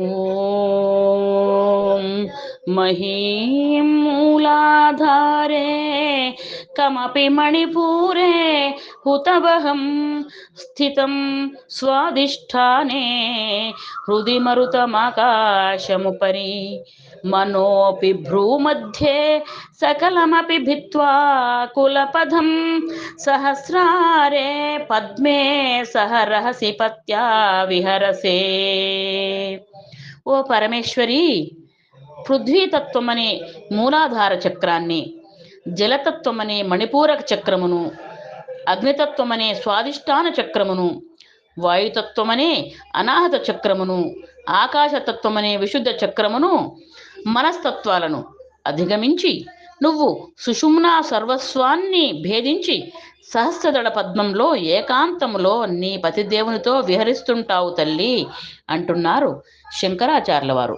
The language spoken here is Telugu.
ॐ महीं मूलाधारे, कमपि मणिपूरे, हुतवहं स्थितं स्वाधिष्ठाने हृदि मरुतमाकाशमुपरि मनोऽपि भ्रूमध्ये, सकलमपि भित्त्वा कुलपदं सहस्रारे, पद्मे सह रहसि पत्या विहरसे। ఓ పరమేశ్వరి పృథ్వీతత్వమనే మూలాధార చక్రాన్ని జలతత్వమనే మణిపూరక చక్రమును అగ్నితత్వమనే స్వాదిష్టాన చక్రమును వాయుతత్వమనే అనాహత చక్రమును ఆకాశతత్వమనే విశుద్ధ చక్రమును మనస్తత్వాలను అధిగమించి నువ్వు సుషుమ్నా సర్వస్వాన్ని భేదించి సహస్రదళ పద్మంలో ఏకాంతములో నీ పతిదేవునితో విహరిస్తుంటావు తల్లి అంటున్నారు శంకరాచార్యుల వారు.